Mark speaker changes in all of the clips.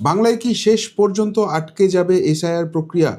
Speaker 1: বাংলায় কি শেষ পর্যন্ত আটকে যাবে এসআইআর প্রক্রিয়া?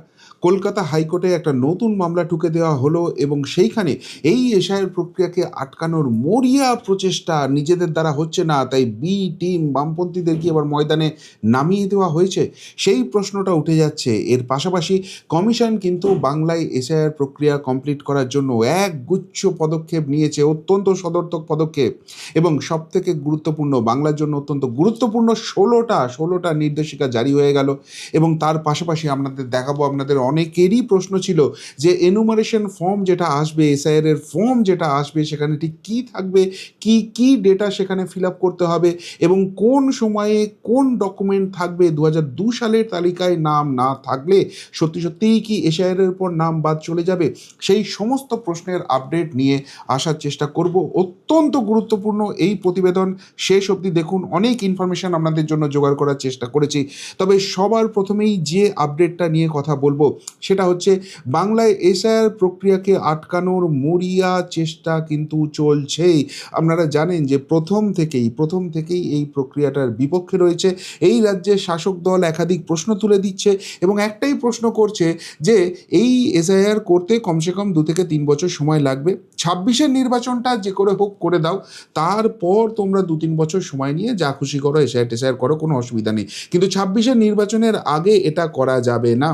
Speaker 1: কলকাতা হাইকোর্টে একটা নতুন মামলা ঠুকে দেওয়া হলো এবং সেইখানে এই এসআইআর প্রক্রিয়াকে আটকানোর মরিয়া প্রচেষ্টা নিজেদের দ্বারা হচ্ছে না, তাই বি টিম বামপন্থীদেরকে এবার ময়দানে নামিয়ে দেওয়া হয়েছে? সেই প্রশ্নটা উঠে যাচ্ছে। এর পাশাপাশি কমিশন কিন্তু বাংলায় এসআইআর প্রক্রিয়া কমপ্লিট করার জন্য এক গুচ্ছ পদক্ষেপ নিয়েছে, অত্যন্ত সদর্থক পদক্ষেপ এবং সব থেকে গুরুত্বপূর্ণ, বাংলার জন্য অত্যন্ত গুরুত্বপূর্ণ ষোলোটা ষোলোটা নির্দেশিকা জারি হয়ে গেল এবং তার পাশাপাশি আপনাদের দেখাবো, আপনাদের অনেকেরই প্রশ্ন ছিল যে এনুমারেশন ফর্ম যেটা আসবে এসআইআর এর ফর্ম যেটা আসবে, সেখানে ঠিক কী থাকবে, কি কি ডেটা সেখানে ফিল আপ করতে হবে এবং কোন সময়ে কোন ডকুমেন্ট থাকবে, দু দু সালের তালিকায় নাম না থাকলে সত্যি সত্যিই কি এসআইআর এর পর নাম বাদ চলে যাবে? সেই সমস্ত প্রশ্নের আপডেট নিয়ে আসার চেষ্টা করব। অত্যন্ত গুরুত্বপূর্ণ এই প্রতিবেদন। শেষ অবধি দেখুন, অনেক ইনফরমেশন আপনাদের জন্য জোগাড় করার চেষ্টা করেছি। তবে সবার প্রথমেই যে আপডেটটা নিয়ে কথা বলব সেটা হচ্ছে বাংলায় এসআইআর প্রক্রিয়াকে আটকানোর মরিয়া চেষ্টা কিন্তু চলছেই। আপনারা জানেন যে প্রথম থেকেই প্রথম থেকেই এই প্রক্রিয়াটার বিপক্ষে রয়েছে। এই রাজ্যে শাসক দল একাধিক প্রশ্ন তুলে দিচ্ছে এবং একটাই প্রশ্ন করছে যে এই এসআইআর করতে কমসে কম দু থেকে তিন বছর সময় লাগবে। ছাব্বিশের নির্বাচনটা যে করে হোক করে দাও, তারপর তোমরা দু তিন বছর সময় নিয়ে যা খুশি করো, এসআইআর টেসআইআর করো, কোনো অসুবিধা নেই। কিন্তু ছাব্বিশের নির্বাচনের আগে এটা করা যাবে না।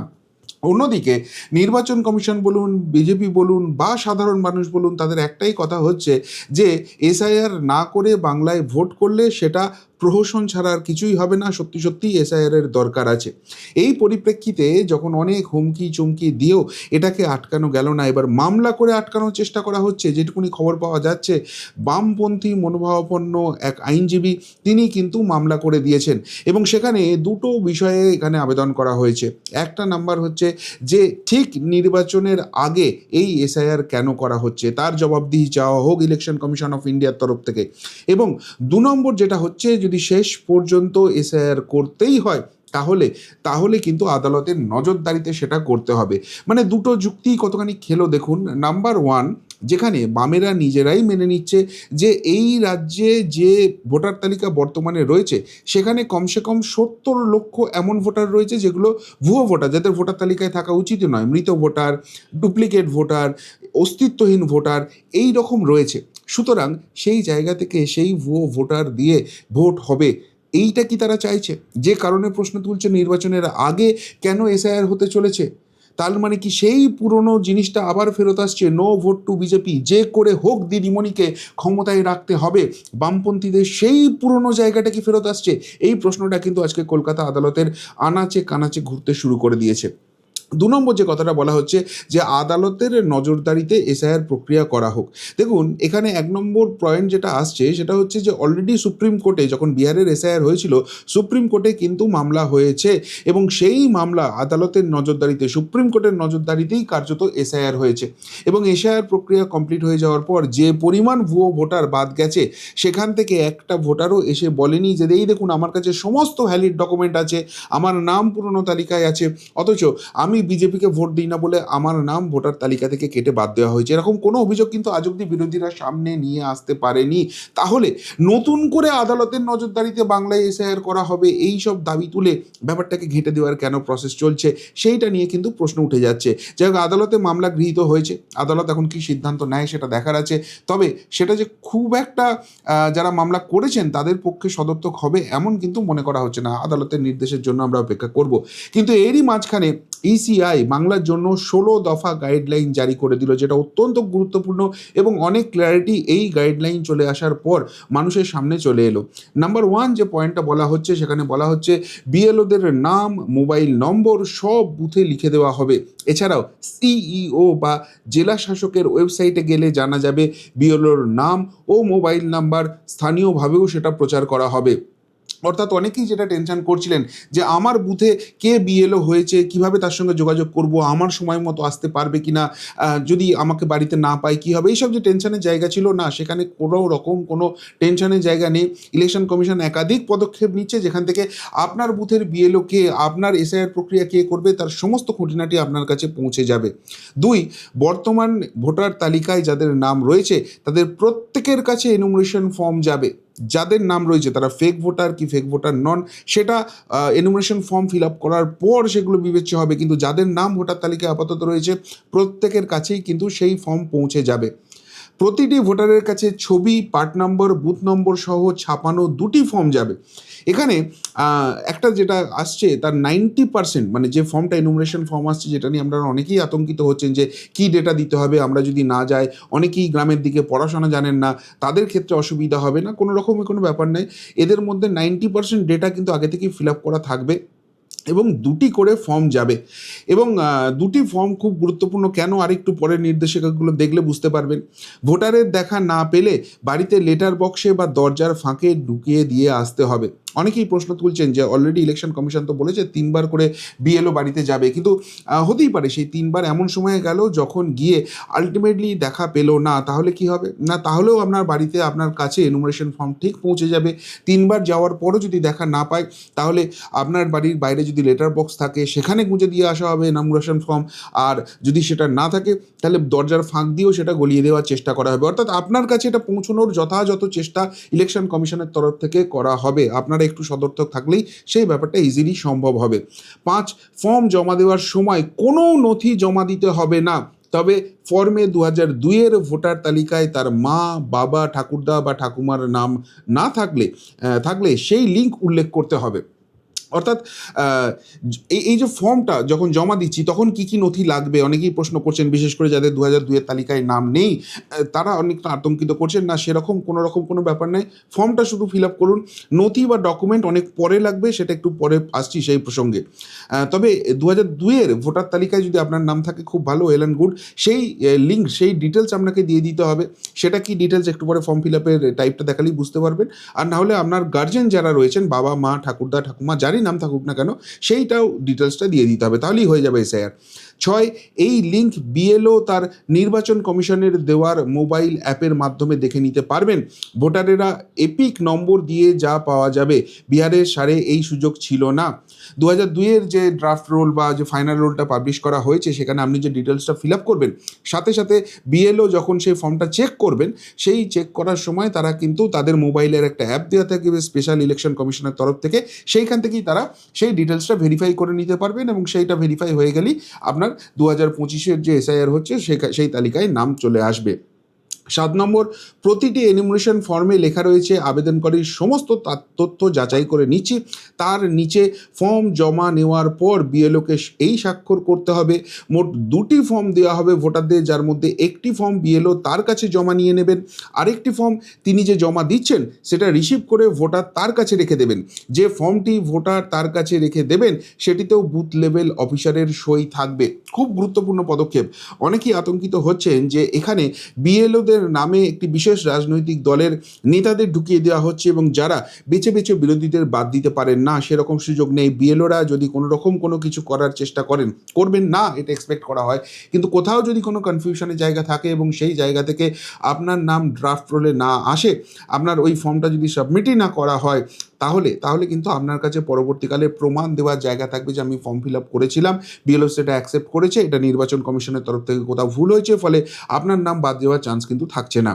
Speaker 1: অন্যদিকে নির্বাচন কমিশন বলুন, বিজেপি বলুন বা সাধারণ মানুষ বলুন, তাদের একটাই কথা হচ্ছে যে এসআইআর না করে বাংলায় ভোট করলে সেটা প্রহসন ছাড়া আর কিছুই হবে না। সত্যি সত্যি এসআইআর এর দরকার আছে। এই পরিপ্রেক্ষিতে যখন অনেক হুমকি চুমকি দিয়েও এটাকে আটকানো গেল না, এবার মামলা করে আটকানোর চেষ্টা করা হচ্ছে, যেটুকুনি খবর পাওয়া যাচ্ছে, বামপন্থী মনোভাবাপন্ন এক আইনজীবী তিনি কিন্তু মামলা করে দিয়েছেন। এবং সেখানে দুটো বিষয়ে এখানে আবেদন করা হয়েছে। একটা নাম্বার হচ্ছে যে, ঠিক নির্বাচনের আগে এই এসআইআর কেন করা হচ্ছে? তার জবাবদিহি চাওয়া হোক ইলেকশন কমিশন অফ ইন্ডিয়ার তরফ থেকে। এবং দু নম্বর যেটা হচ্ছে যদি শেষ পর্যন্ত এসআইআর করতেই হয়, তাহলে তাহলে কিন্তু আদালতের নজরদারিতে সেটা করতে হবে। মানে দুটো যুক্তি কতখানি খেলো দেখুন। নাম্বার ওয়ান যেখানে বামেরা নিজেরাই মেনে নিচ্ছে যে এই রাজ্যে যে ভোটার তালিকা বর্তমানে রয়েছে, সেখানে কমসে কম সত্তর লক্ষ এমন ভোটার রয়েছে যেগুলো ভুয়ো ভোটার, যাদের ভোটার তালিকায় থাকা উচিত নয়। মৃত ভোটার, ডুপ্লিকেট ভোটার, অস্তিত্বহীন ভোটার, এই রকম রয়েছে। সুতরাং সেই জায়গা থেকে সেই ভুয়ো ভোটার দিয়ে ভোট হবে। এইটা কি তারা চাইছে? যে কারণে প্রশ্ন তুলছে নির্বাচনের আগে কেন এসআইআর হতে চলেছে? তার মানে কি সেই পুরনো জিনিসটা আবার ফেরত আসছে? No vote to BJP. যে করে হোক দিদিমণিকে ক্ষমতায় রাখতে হবে। বামপন্থীদের সেই পুরনো জায়গাটা কি ফেরত আসছে? এই প্রশ্নটা কিন্তু আজকে কলকাতা আদালতের আনাচে কানাচে ঘুরতে শুরু করে দিয়েছে। দু নম্বর যে কথাটা বলা হচ্ছে যে আদালতের নজরদারিতে এসআইআর প্রক্রিয়া করা হোক। দেখুন, এখানে এক নম্বর পয়েন্ট যেটা আসছে সেটা হচ্ছে যে অলরেডি সুপ্রিম কোর্টে যখন বিহারের এসআইআর হয়েছিল, সুপ্রিম কোর্টে কিন্তু মামলা হয়েছে এবং সেই মামলা আদালতের নজরদারিতে, সুপ্রিম কোর্টের নজরদারিতেই কার্যত এসআইআর হয়েছে। এবং এসআইআর প্রক্রিয়া কমপ্লিট হয়ে যাওয়ার পর যে পরিমাণ ভুয়ো ভোটার বাদ গেছে, সেখান থেকে একটা ভোটারও এসে বলেনি যে, এই দেখুন, আমার কাছে সমস্ত ভ্যালিড ডকুমেন্ট আছে, আমার নাম পুরনো তালিকায় আছে। অথচ আমি বিজেপিকে ভোট দিই না বলে আমার নাম ভোটার তালিকা থেকে কেটে বাদ দেওয়া হয়েছে। এরকম কোনো অভিযোগ কিন্তু আজ অব্দি বিরোধীরা সামনে নিয়ে আসতে পারেনি। তাহলে নতুন করে আদালতের নজরদারিতে বাংলায় এসআইআর করা হবে, এই সব দাবি তুলে ব্যাপারটাকে ঘেঁটে দেওয়ার কেন প্রসেস চলছে, সেইটা নিয়ে কিন্তু প্রশ্ন উঠে যাচ্ছে। যাই হোক, আদালতে মামলা গৃহীত হয়েছে। আদালত এখন কি সিদ্ধান্ত নেয় সেটা দেখার আছে। তবে সেটা যে খুব একটা যারা মামলা করেছেন তাদের পক্ষে সদর্থক হবে এমন কিন্তু মনে করা হচ্ছে না। আদালতের নির্দেশের জন্য আমরা অপেক্ষা করব। কিন্তু এরই মাঝখানে ইসিআই বাংলার জন্য ষোলো দফা গাইডলাইন জারি করে দিল, যেটা অত্যন্ত গুরুত্বপূর্ণ এবং অনেক ক্ল্যারিটি এই গাইডলাইন চলে আসার পর মানুষের সামনে চলে এলো। নাম্বার ওয়ান যে পয়েন্টটা বলা হচ্ছে, সেখানে বলা হচ্ছে বিএলওদের নাম মোবাইল নম্বর সব বুথে লিখে দেওয়া হবে। এছাড়াও সিইও বা জেলা শাসকের ওয়েবসাইটে গেলে জানা যাবে বিএলওর নাম ও মোবাইল নাম্বার স্থানীয়ভাবেও সেটা প্রচার করা হবে। অর্থাৎ অনেকেই যেটা টেনশন করছিলেন যে আমার বুথে কে বিএলও হয়েছে, কীভাবে তার সঙ্গে যোগাযোগ করব, আমার সময় মতো আসতে পারবে কি না যদি আমাকে বাড়িতে না পাই কী হবে? এইসব যে টেনশনের জায়গা ছিল না, সেখানে কোনো রকম কোনো টেনশনের জায়গা নেই। ইলেকশন কমিশন একাধিক পদক্ষেপ নিচ্ছে, যেখান থেকে আপনার বুথের বিএলও কে, আপনার এসআইআর প্রক্রিয়া কে করবে, তার সমস্ত খুঁটিনাটি আপনার কাছে পৌঁছে যাবে। দুই, বর্তমান ভোটার তালিকায় যাদের নাম রয়েছে, তাদের প্রত্যেকের কাছে এনুমারেশন ফর্ম যাবে। যাদের নাম রয়েছে, তারা ফেক ভোটার কি ফেক ভোটার নন, সেটা এনুমিনেশন ফর্ম ফিল আপ করার পর সেগুলো বিবেচ্য হবে। কিন্তু যাদের নাম ভোটার তালিকায় আপাতত রয়েছে, প্রত্যেকের কাছেই কিন্তু সেই ফর্ম পৌঁছে যাবে। প্রতিটি ভোটারের কাছে ছবি, পার্ট নম্বর, বুথ নম্বর সহ ছাপানো দুটি ফর্ম যাবে। এখানে একটা যেটা আসছে, তার নাইনটি পার্সেন্ট মানে যে ফর্মটা এনুমিনেশন ফর্ম আসছে, যেটা নিয়ে আমরা অনেকেই আতঙ্কিত হচ্ছেন যে কী ডেটা দিতে হবে, আমরা যদি না যাই, অনেকেই গ্রামের দিকে পড়াশোনা জানেন না, তাদের ক্ষেত্রে অসুবিধা হবে না, কোনো রকমের কোনো ব্যাপার নেই। এদের মধ্যে নাইনটি পার্সেন্ট ডেটা কিন্তু আগে থেকেই ফিল আপ করা থাকবে। এবং দুটি করে ফর্ম যাবে। এবং দুটি ফর্ম খুব গুরুত্বপূর্ণ। কেন? আরেকটু পরের নির্দেশিকাগুলো দেখলে বুঝতে পারবেন। ভোটারের দেখা না পেলে বাড়িতে লেটার বক্সে বা দরজার ফাঁকে ঢুকিয়ে দিয়ে আসতে হবে। অনেকেই প্রশ্ন তুলছেন যে অলরেডি ইলেকশন কমিশন তো বলেছে, তিনবার করে বিএলও বাড়িতে যাবে। কিন্তু হতেই পারে সেই তিনবার এমন সময় গেল যখন গিয়ে আলটিমেটলি দেখা পেল না। তাহলে কি হবে? না, তাহলেও আপনার বাড়িতে আপনার কাছে এনুমারেশন ফর্ম ঠিক পৌঁছে যাবে। তিনবার যাওয়ার পরও যদি দেখা না পায়, তাহলে আপনার বাড়ির বাইরে যদি লেটার বক্স থাকে, সেখানে গুঁজে দিয়ে আসা হবে এনামুরেশন ফর্ম আর যদি সেটা না থাকে, তাহলে দরজার ফাঁক দিয়েও সেটা গলিয়ে দেওয়ার চেষ্টা করা হবে। অর্থাৎ আপনার কাছে এটা পৌঁছানোর যথাযথ চেষ্টা ইলেকশন কমিশনের তরফ থেকে করা হবে। আপনারা একটু সদর্থক থাকলেই সেই ব্যাপারটা ইজিলি সম্ভব হবে। পাঁচ ফর্ম জমা দেওয়ার সময় কোনো নথি জমা দিতে হবে না। তবে ফর্মে দু হাজার দুইয়ের ভোটার তালিকায় তার মা, বাবা, ঠাকুরদা বা ঠাকুমার নাম না থাকলে থাকলে সেই লিঙ্ক উল্লেখ করতে হবে। অর্থাৎ এই এই যে ফর্মটা যখন জমা দিচ্ছি, তখন কি কি নথি লাগবে? অনেকেই প্রশ্ন করছেন, বিশেষ করে যাদের দু হাজার দুইয়ের তালিকায় নাম নেই তারা অনেকটা আতঙ্কিত করছেন, না সেরকম কোনো রকম কোনো ব্যাপার নেই। ফর্মটা শুধু ফিল আপ করুন। নথি বা ডকুমেন্ট অনেক পরে লাগবে, সেটা একটু পরে আসছি সেই প্রসঙ্গে। তবে দু হাজার দুইয়ের ভোটার তালিকায় যদি আপনার নাম থাকে, খুব ভালো ওয়েল অ্যান্ড গুড সেই লিঙ্ক সেই ডিটেলস আপনাকে দিয়ে দিতে হবে। সেটা কি ডিটেলস একটু পরে ফর্ম ফিল আপের টাইপটা দেখালেই বুঝতে পারবেন। আর না হলে আপনার গার্জেন যারা রয়েছেন, বাবা, মা, ঠাকুরদা, ঠাকুমা, যারই নাম থাকুক না কেন সেইটাও ডিটেলসটা দিয়ে দিতে হবে। তাহলেই হয়ে যাবে এসআইআর ছয়, এই লিঙ্ক বিএলও তার নির্বাচন কমিশনের দেওয়ার মোবাইল অ্যাপের মাধ্যমে দেখে নিতে পারবেন। ভোটারেরা এপিক নম্বর দিয়ে যা পাওয়া যাবে বিহারের সারে এই সুযোগ ছিল না। দু হাজার দুইয়ের যে ড্রাফট রোল বা যে ফাইনাল রোলটা পাবলিশ করা হয়েছে, সেখানে আপনি যে ডিটেলসটা ফিল আপ করবেন, সাথে সাথে বিএলও যখন সেই ফর্মটা চেক করবেন, সেই চেক করার সময় তারা কিন্তু তাদের মোবাইলের একটা অ্যাপ দেওয়া থাকবে স্পেশাল ইলেকশন কমিশনের তরফ থেকে। সেইখান থেকেই তারা সেই ডিটেলসটা ভেরিফাই করে নিতে পারবেন এবং সেইটা ভেরিফাই হয়ে গেলেই আপনার দু হাজার পঁচিশের যে এসআইআর হচ্ছে সে- সেই তালিকায় নাম চলে আসবে। সাত নম্বর, প্রতিটি এনিমুলেশন ফর্মে লেখা রয়েছে, আবেদনকারীর সমস্ত তথ্য যাচাই করে নিচ্ছি। তার নিচে ফর্ম জমা নেওয়ার পর বিএলওকে এই স্বাক্ষর করতে হবে। মোট দুটি ফর্ম দেওয়া হবে ভোটারদের, যার মধ্যে একটি ফর্ম বিএলও তার কাছে জমা নিয়ে নেবেন। আরেকটি ফর্ম তিনি যে জমা দিচ্ছেন, সেটা রিসিভ করে ভোটার তার কাছে রেখে দেবেন। যে ফর্মটি ভোটার তার কাছে রেখে দেবেন, সেটিতেও বুথ লেভেল অফিসারের সই থাকবে। খুব গুরুত্বপূর্ণ পদক্ষেপ। অনেকেই আতঙ্কিত হচ্ছেন যে এখানে বিএলওদের নামে একটি বিশেষ রাজনৈতিক দলের নেতাদের ঢুকিয়ে দেওয়া হচ্ছে এবং যারা বেছে বেছে বিরোধীদের বাদ দিতে পারেন না, সেরকম সুযোগ নেই। বিএলওরা যদি কোনো রকম কোনো কিছু করার চেষ্টা করেন, করবেন না, এটা এক্সপেক্ট করা হয়। কিন্তু কোথাও যদি কোনো কনফিউশনের জায়গা থাকে এবং সেই জায়গা থেকে আপনার নাম ড্রাফট রোলে না আসে, আপনার ওই ফর্মটা যদি সাবমিটই না করা হয়, তাহলে তাহলে কিন্তু আপনার কাছে পরবর্তীকালে প্রমাণ দেওয়ার জায়গা থাকবে যে আমি ফর্ম ফিল আপ করেছিলাম। বিএলও সেটা অ্যাকসেপ্ট করেছে, এটা নির্বাচন কমিশনের তরফ থেকে কোথাও ভুল হয়েছে, ফলে আপনার নাম বাদ দেওয়ার চান্স কিন্তু থাকছে না।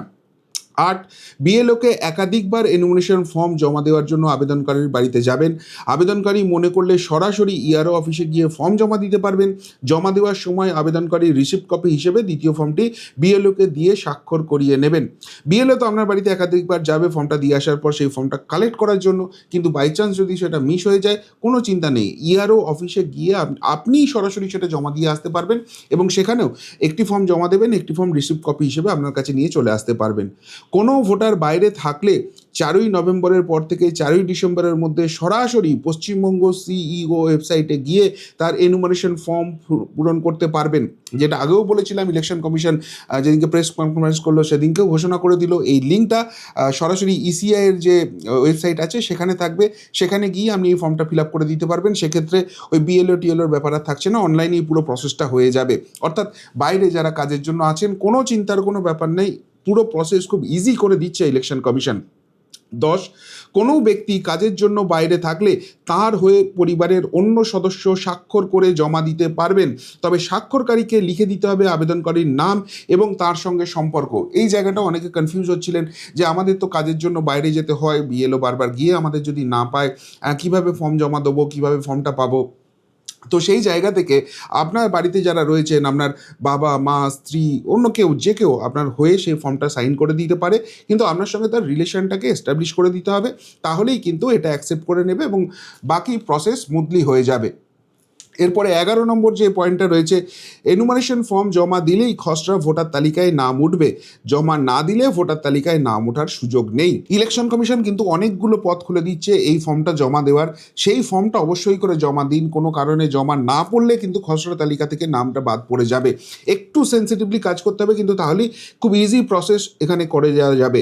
Speaker 1: আট, বিএলওকে একাধিকবার এনুমিনেশন ফর্ম জমা দেওয়ার জন্য আবেদনকারীর বাড়িতে যাবেন। আবেদনকারী মনে করলে সরাসরি ইআরও অফিসে গিয়ে ফর্ম জমা দিতে পারবেন। জমা দেওয়ার সময় আবেদনকারী রিসিপ্ট কপি হিসেবে দ্বিতীয় ফর্মটি বিএলওকে দিয়ে স্বাক্ষর করিয়ে নেবেন। বিএলও তো আপনার বাড়িতে একাধিকবার যাবে ফর্মটা দিয়ে আসার পর সেই ফর্মটা কালেক্ট করার জন্য, কিন্তু বাই চান্স যদি সেটা মিস হয়ে যায়, কোনো চিন্তা নেই। ইআরও অফিসে গিয়ে আপ- আপনিই সরাসরি সেটা জমা দিয়ে আসতে পারবেন এবং সেখানেও একটি ফর্ম জমা দেবেন, একটি ফর্ম রিসিপ্ট কপি হিসেবে আপনার কাছে নিয়ে চলে আসতে পারবেন। কোনো ভোটার বাইরে থাকলে চারই নভেম্বরের পর থেকে চারই ডিসেম্বরের মধ্যে সরাসরি পশ্চিমবঙ্গ সিইও ওয়েবসাইটে গিয়ে তার এনুমারেশন ফর্ম পূরণ করতে পারবেন। যেটা আগেও বলেছিলাম ইলেকশন কমিশন যেদিনকে প্রেস কনফারেন্স করল, সেদিনকেও ঘোষণা করে দিল। এই লিঙ্কটা সরাসরি ইসিআই এর যে ওয়েবসাইট আছে, সেখানে থাকবে। সেখানে গিয়ে আপনি এই ফর্মটা ফিল আপ করে দিতে পারবেন। সেক্ষেত্রে ওই বিএলও টিএলওর ব্যাপার আর থাকছে না। অনলাইনেই পুরো প্রসেসটা হয়ে যাবে। অর্থাৎ বাইরে যারা কাজের জন্য আছেন, কোনো চিন্তার কোনো ব্যাপার নেই। পুরো প্রসেস খুব ইজি করে দিচ্ছে ইলেকশন কমিশন দশ, কোনো ব্যক্তি কাজের জন্য বাইরে থাকলে তার হয়ে পরিবারের অন্য সদস্য স্বাক্ষর করে জমা দিতে পারবেন। তবে স্বাক্ষরকারীকে লিখে দিতে হবে আবেদনকারীর নাম এবং তার সঙ্গে সম্পর্ক। এই জায়গাটা অনেকে কনফিউজ হচ্ছিলেন যে আমাদের তো কাজের জন্য বাইরে যেতে হয়, বিএলও বারবার গিয়ে আমাদের যদি না পায় কীভাবে ফর্ম জমা দেবো, কীভাবে ফর্মটা পাবো? তো সেই জায়গা থেকে আপনার বাড়িতে যারা রয়েছেন, আপনার বাবা, মা, স্ত্রী, অন্য কেউ, যে কেউ আপনার হয়ে সেই ফর্মটা সাইন করে দিতে পারে। কিন্তু আপনার সঙ্গে তার রিলেশনটাকে এস্টাবলিশ করে দিতে হবে। তাহলেই কিন্তু এটা অ্যাকসেপ্ট করে নেবে এবং বাকি প্রসেস স্মুথলি হয়ে যাবে। এরপরে এগারো নম্বর যে পয়েন্টটা রয়েছে এনুমারেশন ফর্ম জমা দিলেই খসড়া ভোটার তালিকায় নাম উঠবে। জমা না দিলে ভোটার তালিকায় নাম ওঠার সুযোগ নেই। ইলেকশন কমিশন কিন্তু অনেকগুলো পথ খুলে দিচ্ছে এই ফর্মটা জমা দেওয়ার। সেই ফর্মটা অবশ্যই করে জমা দিন। কোনো কারণে জমা না পড়লে কিন্তু খসড়া তালিকা থেকে নামটা বাদ পড়ে যাবে। একটু সেন্সিটিভলি কাজ করতে হবে কিন্তু তাহলেই খুব ইজি প্রসেস এখানে করে যাওয়া যাবে।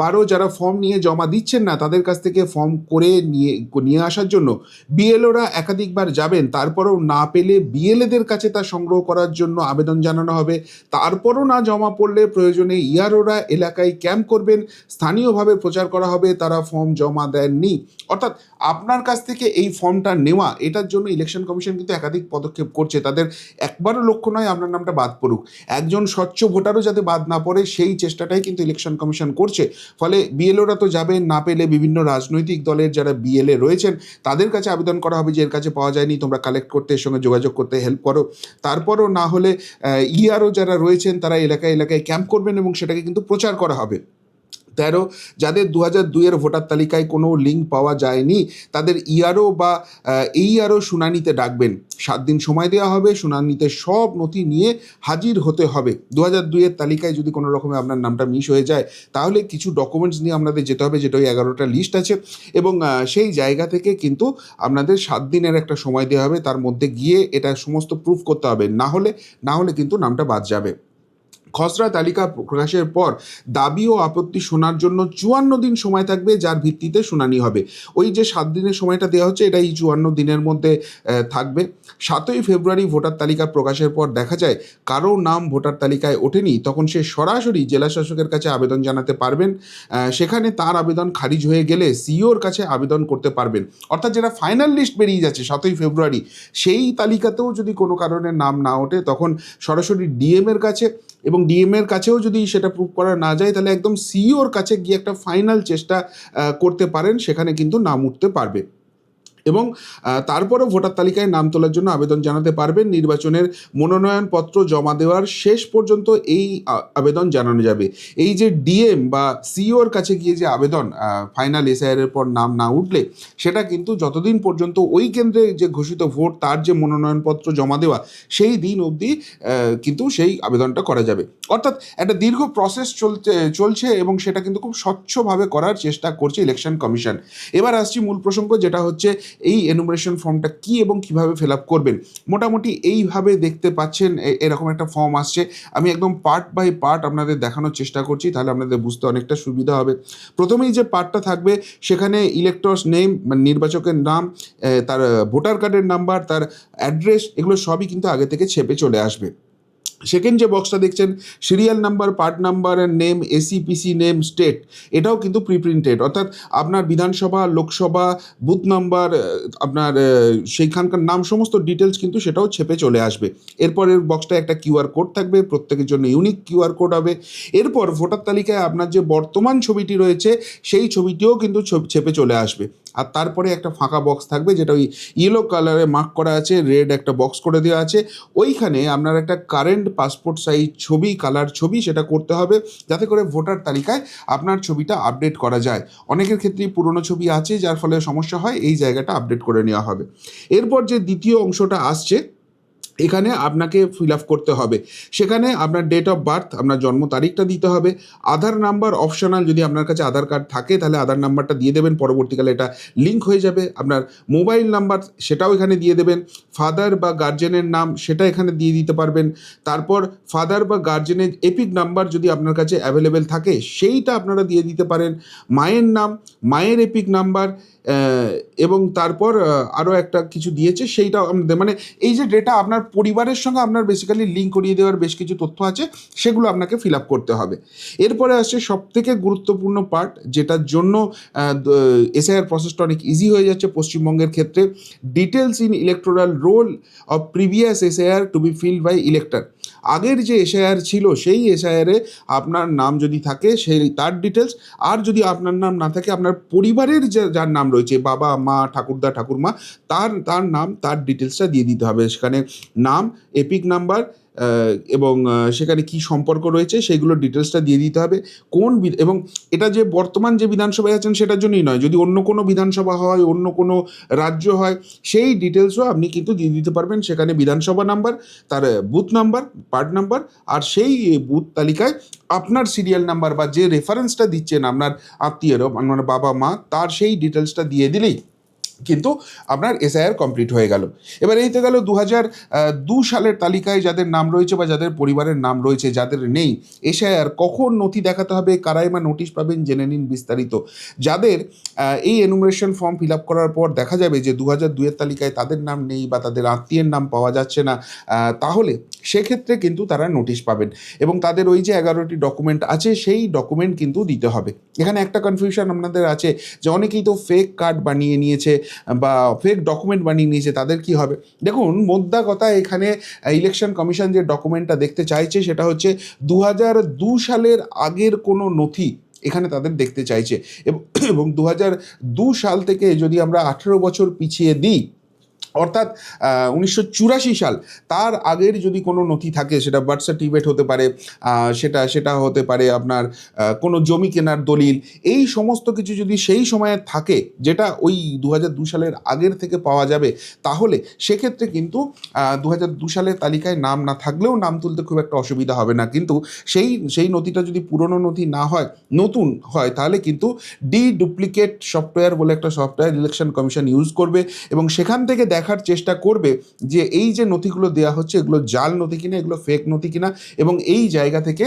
Speaker 1: বারো যারা ফর্ম নিয়ে জমা দিচ্ছেন না, তাদের কাছ থেকে ফর্ম করে নিয়ে নিয়ে আসার জন্য বিএলওরা একাধিকবার যাবেন। তারপরেও না পেলে বিএলএদের কাছে তা সংগ্রহ করার জন্য আবেদন জানানো হবে। তারপরও না জমা পড়লে প্রয়োজনে ইয়ারোরা এলাকায় ক্যাম্প করবেন। স্থানীয়ভাবে প্রচার করা হবে, তারা ফর্ম জমা দেননি। অর্থাৎ আপনার কাছ থেকে এই ফর্মটা নেওয়া, এটার জন্য ইলেকশন কমিশন কিন্তু একাধিক পদক্ষেপ করছে। তাদের একবারও লক্ষ্য নয়, আপনার নামটা বাদ পড়ুক। একজন স্বচ্ছ ভোটারও যাতে বাদ না পড়ে, সেই চেষ্টাটাই কিন্তু ইলেকশন কমিশন করছে। ফলে বিএলওরা তো যাবেন, না পেলে বিভিন্ন রাজনৈতিক দলের যারা বিএলএ রয়েছেন, তাদের কাছে আবেদন করা হবে যে এর কাছে পাওয়া যায়নি, তোমরা কালেক্ট করতে, এর সঙ্গে যোগাযোগ করতে হেল্প করো। তারপরও না হলে ইআরও যারা রয়েছেন, তারা এলাকায় এলাকায় ক্যাম্প করবেন এবং সেটাকে কিন্তু প্রচার করা হবে। তেরো, যাদের দু হাজার দুইয়ের ভোটার তালিকায় কোনো লিঙ্ক পাওয়া যায়নি, তাদের ইআরও বা এই আরও শুনানিতে ডাকবেন। সাত দিন সময় দেওয়া হবে, শুনানিতে সব নথি নিয়ে হাজির হতে হবে। দু হাজার দুইয়ের তালিকায় যদি কোনো রকমে আপনার নামটা মিস হয়ে যায়, তাহলে কিছু ডকুমেন্টস নিয়ে আপনাদের যেতে হবে, যেটা ওই এগারোটা লিস্ট আছে। এবং সেই জায়গা থেকে কিন্তু আপনাদের সাত দিনের একটা সময় দেওয়া হবে, তার মধ্যে গিয়ে এটা সমস্ত প্রুফ করতে হবে। না হলে না হলে কিন্তু নামটা বাদ যাবে। খসড়া তালিকা প্রকাশের পর দাবি ও আপত্তি শোনার জন্য চুয়ান্ন দিন সময় থাকবে, যার ভিত্তিতে শুনানি হবে। ওই যে সাত দিনের সময়টা দেওয়া হচ্ছে এটা এই চুয়ান্ন দিনের মধ্যে থাকবে। সাতই ফেব্রুয়ারি ভোটার তালিকা প্রকাশের পর দেখা যায় কারও নাম ভোটার তালিকায় ওঠেনি, তখন সে সরাসরি জেলা শাসকের কাছে আবেদন জানাতে পারবেন সেখানে তার আবেদন খারিজ হয়ে গেলে সিওর কাছে আবেদন করতে পারবেন। অর্থাৎ যেটা ফাইনাল লিস্ট বেরিয়ে যাচ্ছে সাতই ফেব্রুয়ারি, সেই তালিকাতেও যদি কোনো কারণে নাম না ওঠে, তখন সরাসরি ডিএম এর কাছে এবং ডিএম এর কাছেও যদি সেটা প্রুভ করা না যায়, তাহলে একদম সিওর কাছে গিয়ে একটা ফাইনাল চেষ্টা করতে পারেন, সেখানে কিন্তু নাম উঠতে পারবে। এবং তারপরও ভোটার তালিকায় নাম তোলার জন্য আবেদন জানাতে পারবেন। নির্বাচনের মনোনয়নপত্র জমা দেওয়ার শেষ পর্যন্ত এই আবেদন জানানো যাবে। এই যে ডিএম বা সিওর কাছে গিয়ে যে আবেদন ফাইনাল এসআইআর এর পর নাম না উঠলে, সেটা কিন্তু যতদিন পর্যন্ত ওই কেন্দ্রে যে ঘোষিত ভোট, তার যে মনোনয়নপত্র জমা দেওয়া, সেই দিন অবধি কিন্তু সেই আবেদনটা করা যাবে। অর্থাৎ একটা দীর্ঘ প্রসেস চলতে চলছে এবং সেটা কিন্তু খুব স্বচ্ছভাবে করার চেষ্টা করছে ইলেকশন কমিশন এবার আসছি মূল প্রসঙ্গ, যেটা হচ্ছে এই এনুমারেশন ফর্মটা কি এবং কীভাবে ফিল আপ করবেন? মোটামুটি এইভাবে দেখতে পাচ্ছেন এরকম একটা ফর্ম আসছে। আমি একদম পার্ট বাই পার্ট আপনাদের দেখানোর চেষ্টা করছি, তাহলে আপনাদের বুঝতে অনেকটা সুবিধা হবে। প্রথমেই যে পার্টটা থাকবে, সেখানে ইলেক্টর্স নেম মানে নির্বাচকের নাম তার ভোটার কার্ডের নাম্বার তার অ্যাড্রেস এগুলো সবই কিন্তু আগে থেকে ছেপে চলে আসবে। সেকেন্ড যে বক্সটা দেখছেন serial number part number and name AC PC name state এটাও কিন্তু প্রিপ্রিন্টেড অর্থাৎ আপনার বিধানসভা, লোকসভা বুথ নাম্বার আপনার সেইখানকার নাম সমস্ত ডিটেলস কিন্তু সেটাও ছেপে চলে আসবে। এরপরের বক্সটা একটা কিউআর কোড থাকবে, প্রত্যেকের জন্য ইউনিক কিউআর কোড হবে। এরপর ভোটার তালিকায় আপনার যে বর্তমান ছবিটি রয়েছে, সেই ছবিটিও কিন্তু ছেপে চলে আসবে। আর তারপরে একটা ফাঁকা বক্স থাকবে যেটা ওই ইয়েলো কালারে মার্ক করা আছে রেড একটা বক্স করে দেওয়া আছে। ওইখানে আপনার একটা কারেন্ট পাসপোর্ট সাইজ ছবি কালার ছবি সেটা করতে হবে যাতে করে ভোটার তালিকায় আপনার ছবিটা আপডেট করা যায়। অনেকের ক্ষেত্রেই পুরনো ছবি আছে, যার ফলে সমস্যা হয়, এই জায়গাটা আপডেট করে নেওয়া হবে। এরপর যে দ্বিতীয় অংশটা আসছে এখানে আপনাকে ফিল আপ করতে হবে। সেখানে আপনার ডেট অফ বার্থ আপনার জন্ম তারিখটা দিতে হবে। আধার নাম্বার অপশনাল যদি আপনার কাছে আধার কার্ড থাকে, তাহলে আধার নাম্বারটা দিয়ে দেবেন। পরবর্তীকালে এটা লিঙ্ক হয়ে যাবে। আপনার মোবাইল নাম্বার সেটাও এখানে দিয়ে দেবেন। ফাদার বা গার্জেনের নাম সেটা এখানে দিয়ে দিতে পারবেন। তারপর ফাদার বা গার্জেনের এপিক নাম্বার যদি আপনার কাছে অ্যাভেলেবেল থাকে, সেইটা আপনারা দিয়ে দিতে পারেন। মায়ের নাম, মায়ের এপিক নাম্বার এবং তারপর আরও একটা কিছু দিয়েছে, সেইটাও আমাদের মানে এই যে ডেটা আপনার পরিবারের সঙ্গে আপনার বেসিক্যালি লিঙ্ক করিয়ে দেওয়ার বেশ কিছু তথ্য আছে, সেগুলো আপনাকে ফিল আপ করতে হবে। এরপরে আসছে সব থেকে গুরুত্বপূর্ণ পার্ট যেটার জন্য এসআইআর প্রসেসটা অনেক ইজি হয়ে যাচ্ছে পশ্চিমবঙ্গের ক্ষেত্রে details in electoral roll of previous SIR to be filled by elector আগের যে এসআইআর ছিল, সেই এসআইআরে আপনার নাম যদি থাকে, সেই, তার ডিটেলস আর যদি আপনার নাম না থাকে, আপনার পরিবারের যে, যার নাম রয়েছে, বাবা, মা, ঠাকুরদা, ঠাকুরমা, তার তার নাম, তার ডিটেলসটা দিয়ে দিতে হবে। সেখানে নাম এপিক নাম্বার এবং সেখানে কি সম্পর্ক রয়েছে সেগুলোর ডিটেলসটা দিয়ে দিতে হবে। কোন এবং এটা যে বর্তমান যে বিধানসভায় আছেন সেটার জন্যই নয়। যদি অন্য কোনো বিধানসভা হয়, অন্য কোনো রাজ্য হয়, সেই ডিটেলসও আপনি কিন্তু দিয়ে দিতে পারবেন। সেখানে বিধানসভা নাম্বার তার বুথ নাম্বার পার্ট নাম্বার আর সেই বুথ তালিকায় আপনার সিরিয়াল নাম্বার বা যে রেফারেন্সটা দিচ্ছেন আপনার আত্মীয়েরও মানে বাবা মা তার সেই ডিটেলসটা দিয়ে দিলেই কিন্তু আপনার এসআইআর কমপ্লিট হয়ে গেল। এবার এইতে গেল দু হাজার দু সালের তালিকায় যাদের নাম রয়েছে বা যাদের পরিবারের নাম রয়েছে, যাদের নেই এসআইআর কখন নথি দেখাতে হবে, কারাই বা নোটিশ পাবেন জেনে নিন বিস্তারিত। যাদের এই এনুমারেশন ফর্ম ফিল আপ করার পর দেখা যাবে যে দু হাজার দুয়ের তালিকায় তাদের নাম নেই বা তাদের আত্মীয়ের নাম পাওয়া যাচ্ছে না তাহলে সেক্ষেত্রে কিন্তু তারা নোটিশ পাবেন এবং তাদের ওই যে এগারোটি ডকুমেন্ট আছে, সেই ডকুমেন্ট কিন্তু দিতে হবে। এখানে একটা কনফিউশন আপনাদের আছে যে অনেকেই তো ফেক কার্ড বানিয়ে নিয়েছে বা ফেক ডকুমেন্ট বানিয়ে নিয়েছে, তাদের কি হবে? দেখুন, মোদ্দা কথা এখানে ইলেকশন কমিশন যে ডকুমেন্টটা দেখতে চাইছে, সেটা হচ্ছে দু হাজার দু সালের আগের কোনো নথি এখানে তাদের দেখতে চাইছে। এবং দু হাজার দু সাল থেকে যদি আমরা আঠেরো বছর পিছিয়ে দিই অর্থাৎ উনিশশো চুরাশি সাল, তার আগের যদি কোনো নথি থাকে, সেটা বার্থ সার্টিফিকেট হতে পারে সেটা সেটা হতে পারে আপনার কোনো জমি কেনার দলিল, এই সমস্ত কিছু যদি সেই সময়ে থাকে, যেটা ওই দু সালের আগের থেকে পাওয়া যাবে, তাহলে সেক্ষেত্রে কিন্তু দু সালের তালিকায় নাম না থাকলেও নাম তুলতে খুব একটা অসুবিধা হবে না। কিন্তু সেই সেই নথিটা যদি পুরনো নথি না হয়, নতুন হয়, তাহলে কিন্তু ডি ডুপ্লিকেট সফটওয়্যার বলে একটা সফটওয়্যার ইলেকশন কমিশন ইউজ করবে এবং সেখান থেকে দেখার চেষ্টা করবে যে এই যে নথিগুলো দেওয়া হচ্ছে, এগুলো জাল নথি কিনা, এগুলো ফেক নথি কিনা এবং এই জায়গা থেকে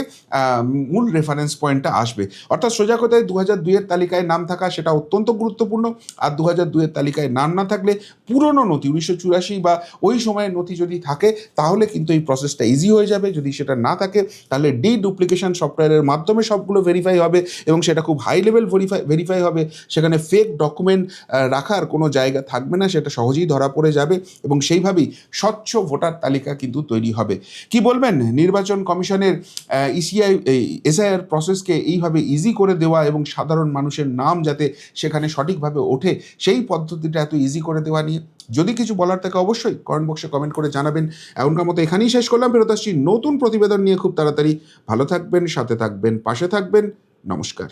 Speaker 1: মূল রেফারেন্স পয়েন্টটা আসবে। অর্থাৎ সোজা কথায় দু হাজার দুইয়ের তালিকায় নাম থাকা সেটা অত্যন্ত গুরুত্বপূর্ণ আর দু হাজার দুইয়ের তালিকায় নাম না থাকলে পুরনো নথি, উনিশশো চুরাশি বা ওই সময়ের নথি যদি থাকে, তাহলে কিন্তু এই প্রসেসটা ইজি হয়ে যাবে। যদি সেটা না থাকে, তাহলে ডি ডুপ্লিকেশন সফটওয়্যারের মাধ্যমে সবগুলো ভেরিফাই হবে এবং সেটা খুব হাই লেভেল ভেরিফাই ভেরিফাই হবে। সেখানে ফেক ডকুমেন্ট রাখার কোনো জায়গা থাকবে না, সেটা সহজেই ধরা পড়ে যাবে এবং সেইভাবেই স্বচ্ছ ভোটার তালিকা কিন্তু তৈরি হবে। কি বলবেন? নির্বাচন কমিশনের ইসিআই এসআইআর প্রসেসকে এইভাবে ইজি করে দেওয়া এবং সাধারণ মানুষের নাম যাতে সেখানে সঠিকভাবে ওঠে, সেই পদ্ধতিটা এত ইজি করে দেওয়া নিয়ে যদি কিছু বলার থাকে অবশ্যই কমেন্ট বক্সে কমেন্ট করে জানাবেন। এমনকার মতো এখানেই শেষ করলাম। ফেরত আসছি নতুন প্রতিবেদন নিয়ে খুব তাড়াতাড়ি। ভালো থাকবেন, সাথে থাকবেন, পাশে থাকবেন। নমস্কার।